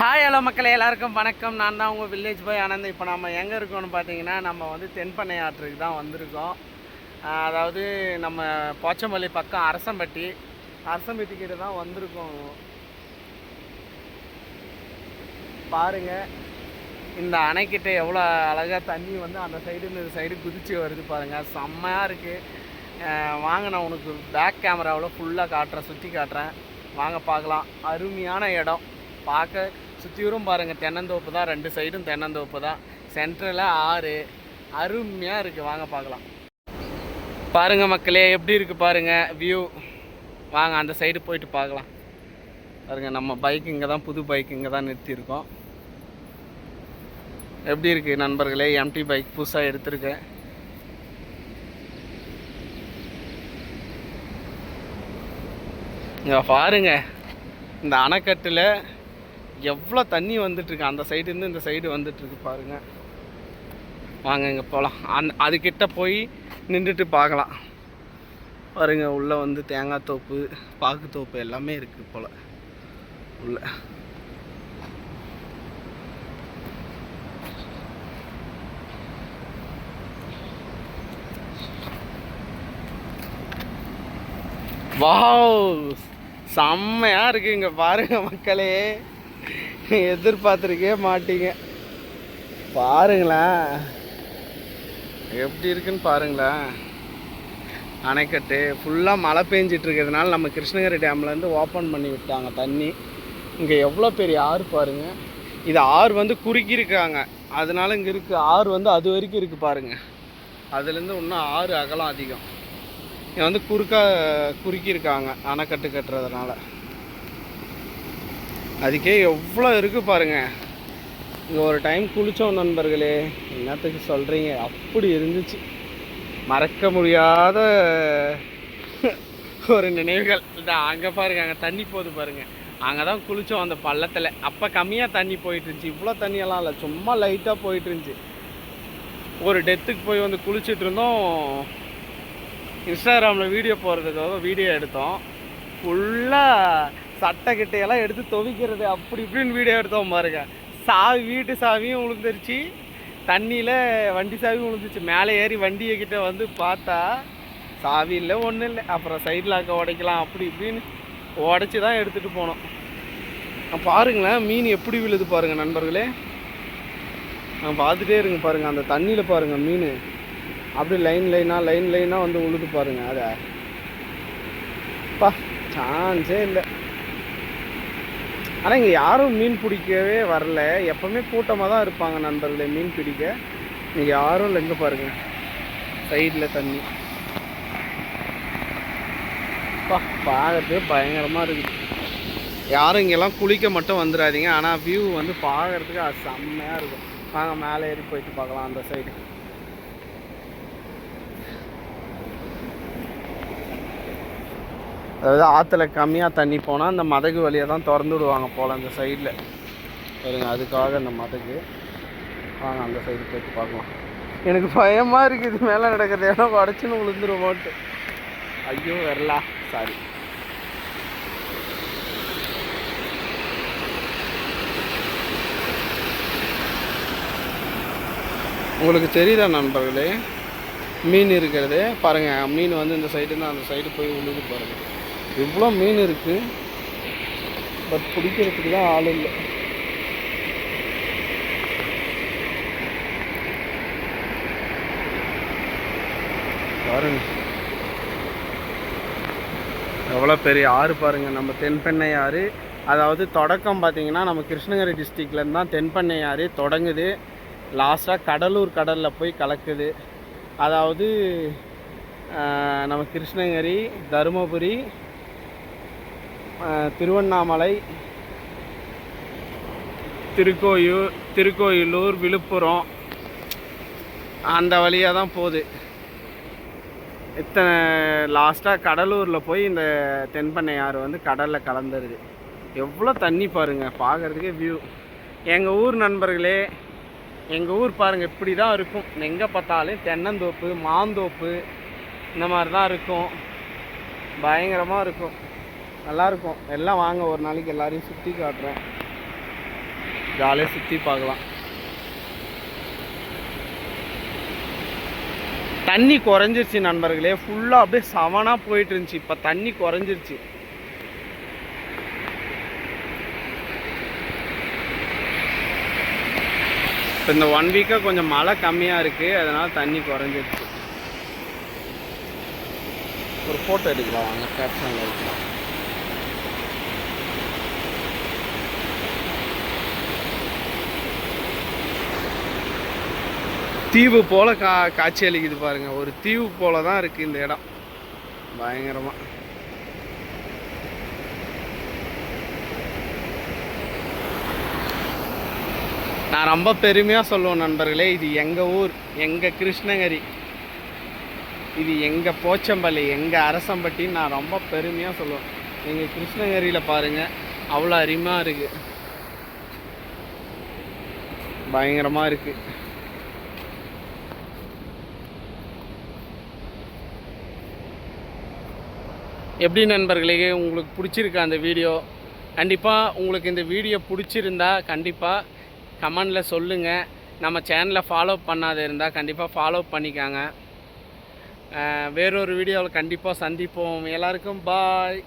Hi hello மக்களே. எல்லாருக்கும் வணக்கம். நான் தான் உங்கள் வில்லேஜ் போய் ஆனந்த். இப்போ நம்ம எங்கே இருக்கோம்னு பார்த்தீங்கன்னா நம்ம வந்து தென்பண்ணை ஆற்றுக்கு தான் வந்திருக்கோம். அதாவது நம்ம போச்சம்பள்ளி பக்கம் அரசம்பட்டி. அரசம்பட்டி கிட்ட தான் வந்திருக்கோம். பாருங்கள் இந்த அணைக்கிட்ட எவ்வளோ அழகாக தண்ணி வந்து அந்த சைடு இந்த சைடு குதிச்சு வருது பாருங்கள் செம்மையாக இருக்குது வாங்க நான் உனக்கு பேக் கேமராவில் ஃபுல்லாக காட்டுறேன் சுற்றி காட்டுறேன். வாங்க பார்க்கலாம். அருமையான இடம். பார்க்க சுற்றியும் பாருங்கள் தென்னந்தோப்பு தான். ரெண்டு சைடும் தென்னந்தோப்பு தான். சென்ட்ரலில் ஆறு. அருமையாக இருக்குது வாங்க பார்க்கலாம். பாருங்கள் மக்களே எப்படி இருக்குது பாருங்கள் வியூ வாங்க அந்த சைடு போயிட்டு பார்க்கலாம். பாருங்கள் நம்ம பைக் இங்கே தான் புது பைக் இங்கே தான் நிறுத்தியிருக்கோம். எப்படி இருக்குது நண்பர்களே எம்டி பைக் புதுசாக எடுத்திருக்கேன் இங்கே பாருங்க இந்த அணைக்கட்டில் எவ்வளோ தண்ணி வந்துட்டுருக்கு? அந்த சைடுலேருந்து இந்த சைடு வந்துட்டுருக்கு பாருங்க. வாங்க இங்கே போகலாம் அந் அதுக்கிட்ட போய் நின்றுட்டு பார்க்கலாம். பாருங்க உள்ளே வந்து தேங்காய் தோப்பு பாக்கு தோப்பு எல்லாமே இருக்குது போல். உள்ள. வாவ்! செம்மையாக இருக்கு இங்கே பாருங்க மக்களே. எதிர்பார்த்துருக்கே மாட்டீங்க. பாருங்களேன். எப்படி இருக்குன்னு பாருங்களேன். அணைக்கட்டு ஃபுல்லாக மழை பெஞ்சிட்டு இருக்கிறதுனால நம்ம கிருஷ்ணகிரி டேம்லேருந்து ஓப்பன் பண்ணி விட்டாங்க தண்ணி. இங்கே எவ்வளோ பெரிய ஆறு பாருங்க. இது ஆறு வந்து குறுக்கியிருக்காங்க. அதனால இங்கே இருக்குது ஆறு வந்து அது வரைக்கும் இருக்குது பாருங்கள் அதுலேருந்து இன்னும் ஆறு அகலம் அதிகம். இங்கே வந்து குறுக்கா குறுக்கியிருக்காங்க அணைக்கட்டு கட்டுறதுனால. அதுக்கே எவ்வளோ இருக்குது பாருங்க. இங்கே ஒரு டைம் குளித்தோம் நண்பர்களே. என்னத்துக்கு சொல்கிறீங்க அப்படி இருந்துச்சு. மறக்க முடியாத ஒரு நினைவுகள். இந்த அங்கே பாருங்கள் அங்கே தண்ணி போகுது பாருங்கள் அங்கே தான் குளித்தோம் அந்த பள்ளத்தில். அப்போ கம்மியாக தண்ணி போயிட்டு இருந்துச்சு. இவ்வளோ தண்ணியெல்லாம் இல்லை. சும்மா லைட்டாக போயிட்டு இருந்துச்சு. ஒரு டெத்துக்கு போய் வந்து குளிச்சுட்டு இருந்தோம். இன்ஸ்டாகிராமில் வீடியோ போடுறதுக்காக வீடியோ எடுத்தோம். ஃபுல்லாக சட்டை கிட்டையெல்லாம் எடுத்து துவைக்கிறது அப்படி இப்படின்னு வீடியோ எடுத்தோம் பாருங்க. சாவி வீட்டு சாவியும் விழுந்துருச்சு தண்ணியில் வண்டி சாவியும் விழுந்துச்சு மேலே ஏறி வண்டியை கிட்டே வந்து பார்த்தா சாவி இல்லை ஒன்றும் இல்லை. அப்புறம் சைடில் அக்க உடைக்கலாம் அப்படி இப்படின்னு உடச்சி தான் எடுத்துகிட்டு போனோம். பாருங்களேன் மீன் எப்படி விழுது பாருங்கள் நண்பர்களே. நான் பார்த்துட்டே இருங்க பாருங்கள் அந்த தண்ணியில் பாருங்கள் மீன். அப்படி லைன் லைனாக லைன் லைனாக வந்து உழுது பாருங்க அதை. பா சான்ஸே இல்லை. ஆனால் இங்கே யாரும் மீன் பிடிக்கவே வரல. எப்போவுமே கூட்டமாக தான் இருப்பாங்க நண்பர்களே மீன் பிடிக்க. இங்கே யாரும் இல்லை எங்கே பாருங்கள் சைடில் தண்ணி. அப்பா பார்க்கறதுக்கு பயங்கரமாக இருக்குது யாரும் இங்கெல்லாம் குளிக்க மட்டும் வந்துடாதீங்க ஆனால் வியூ வந்து பார்க்கறதுக்கு அது செம்மையாக இருக்கும். நாங்கள் மேலே ஏறி போயிட்டு பார்க்கலாம் அந்த சைடு அதாவது ஆற்றுல கம்மியாக தண்ணி போனால் அந்த மதகு வழியை தான் திறந்து விடுவாங்க போல் அந்த சைடில் சரிங்க அதுக்காக அந்த மதகு. வாங்க அந்த சைடு போயிட்டு பார்க்கலாம். எனக்கு பயமாக இருக்குது இது மேலே நடக்கிறது. ஏன்னா உடச்சுன்னு விழுந்துருவோன்ட்டு ஐயோ வரலா. சாரி உங்களுக்கு தெரியுதா நண்பர்களே? மீன் இருக்கிறது. பாருங்கள் மீன் வந்து இந்த சைடு அந்த சைடு போய் உழுது பாருங்கள் இவ்வளோ மீன் இருக்குது பட் பிடிக்கிறதுக்கு தான் ஆள் இல்லை. பாருங்க. எவ்வளோ பெரிய ஆறு பாருங்கள் நம்ம தென்பெண்ணை ஆறு. அதாவது தொடக்கம் பார்த்தீங்கன்னா நம்ம கிருஷ்ணகிரி டிஸ்ட்ரிக்ட்லேருந்து தான் தென்பெண்ணை ஆறு தொடங்குது. லாஸ்ட்டாக கடலூர் கடலில் போய் கலக்குது. அதாவது நம்ம கிருஷ்ணகிரி தருமபுரி திருவண்ணாமலை திருக்கோயூர் திருக்கோயிலூர் விழுப்புரம். அந்த வழியாக தான் போகுது. இத்தனை லாஸ்ட்டாக கடலூரில் போய் இந்த தென்பண்ணை ஆறு வந்து கடலில் கலந்துருது. எவ்வளோ தண்ணி பாருங்கள் பார்க்குறதுக்கே வியூ எங்கள் ஊர் நண்பர்களே எங்கள் ஊர் பாருங்கள் இப்படி தான் இருக்கும். எங்கே பார்த்தாலும் தென்னந்தோப்பு மாந்தோப்பு இந்த மாதிரி தான் இருக்கும். பயங்கரமாக இருக்கும். நல்லாயிருக்கும். எல்லாம் வாங்க ஒரு நாளைக்கு எல்லாரையும் சுற்றி காட்டுறேன். ஜாலியாக சுற்றி பார்க்கலாம். தண்ணி குறைஞ்சிருச்சு நண்பர்களே. ஃபுல்லாக அப்படியே சவனாக போயிட்டு இருந்துச்சு இப்போ தண்ணி குறைஞ்சிருச்சு. இப்போ இந்த ஒன் வீக்காக கொஞ்சம் மழை கம்மியாக இருக்குது அதனால் தண்ணி குறைஞ்சிருச்சு. ஒரு ஃபோட்டோ எடுக்கலாம். வாங்க கேப்ஷனில் எடுக்கலாம். தீவு போல கா காட்சி அளிக்குது பாருங்க. ஒரு தீவு போல தான் இருக்கு இந்த இடம். பயங்கரமா. நான் ரொம்ப பெருமையாக சொல்லுவேன் நண்பர்களே இது எங்கள் ஊர்? எங்கள் கிருஷ்ணகிரி? இது எங்கள் போச்சம்பள்ளி? எங்கள் அரசம்பட்டின்னு நான் ரொம்ப பெருமையாக சொல்லுவேன். எங்கள் கிருஷ்ணகிரியில் பாருங்கள் அவ்வளோ அருமையாக இருக்குது பயங்கரமாக இருக்குது எப்படி நண்பர்களே உங்களுக்கு பிடிச்சிருக்கா அந்த வீடியோ? கண்டிப்பாக உங்களுக்கு இந்த வீடியோ பிடிச்சிருந்தா கண்டிப்பாக கமெண்டில் சொல்லுங்கள் நம்ம சேனலை ஃபாலோ பண்ணாத இருந்தால் கண்டிப்பாக ஃபாலோ பண்ணிக்காங்க. வேறொரு வீடியோவில் கண்டிப்பாக சந்திப்போம். எல்லாருக்கும் பாய்